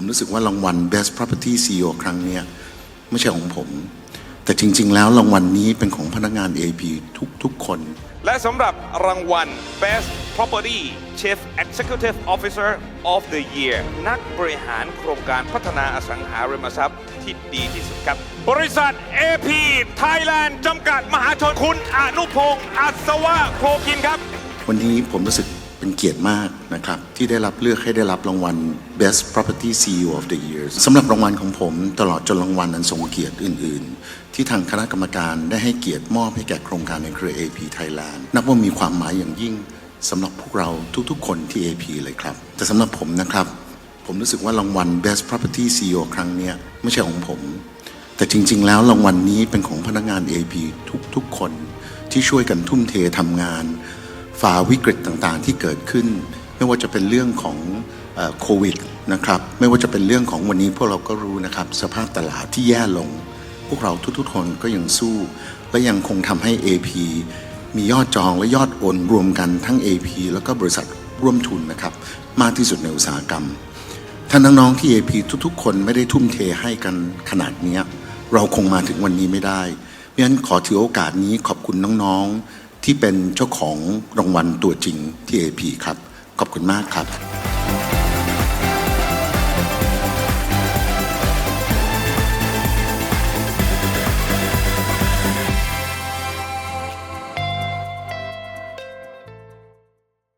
ผมรู้สึกว่ารางวัล Best Property CEO ครั้งเนี้ยไม่ใช่ของผม แต่จริง ๆ แล้วรางวัลนี้เป็นของพนักงาน AP ทุก ๆ คน และสำหรับรางวัล Best Property Chief Executive Officer of the Year นักบริหารโครงการพัฒนาอสังหาริมทรัพย์ที่ดีที่สุดครับ บริษัท AP Thailand จำกัดมหาชนคุณอนุพงศ์อัศวะโพคินครับ วันนี้ผมรู้สึก เป็นเกียรติมากนะครับ ที่ได้รับเลือกให้ได้รับรางวัล Best Property CEO of the Year สำหรับรางวัลของผมตลอดจนรางวัลอันทรงเกียรติอื่น ๆ ที่ทางคณะกรรมการได้ให้เกียรติมอบให้แก่โครงการในเครือ AP Thailand นับว่ามีความหมายอย่างยิ่งสำหรับพวกเราทุกๆ คนที่ AP เลยครับ แต่สำหรับผมนะครับ ผมรู้สึกว่ารางวัล Best Property CEO ครั้งนี้ไม่ใช่ของผม แต่จริง ๆ แล้วรางวัลนี้เป็นของพนักงาน AP ทุกๆ คนที่ช่วยกันทุ่มเททำงาน ฝ่าวิกฤตต่างๆที่เกิดขึ้น ไม่ว่าจะเป็นเรื่องของโควิดนะครับไม่ว่าจะเป็นเรื่องของวันนี้พวกเราก็รู้นะครับ สภาพตลาดที่แย่ลง พวกเราทุกๆคนก็ยังสู้ และยังคงทำให้ AP มียอดจองและยอดโอนรวมกันทั้ง AP แล้วก็บริษัทร่วมทุนนะครับ มากที่สุดในอุตสาหกรรมถ้าน้องๆที่ AP ทุกๆ คนไม่ได้ทุ่มเทให้กันขนาดนี้เราคงมาถึงวันนี้ไม่ได้เพราะฉะนั้นขอถือโอกาสนี้ขอบคุณน้องๆ ที่เป็นเจ้าของรางวัลตัวจริงที่ AP ครับ ขอบคุณมากครับ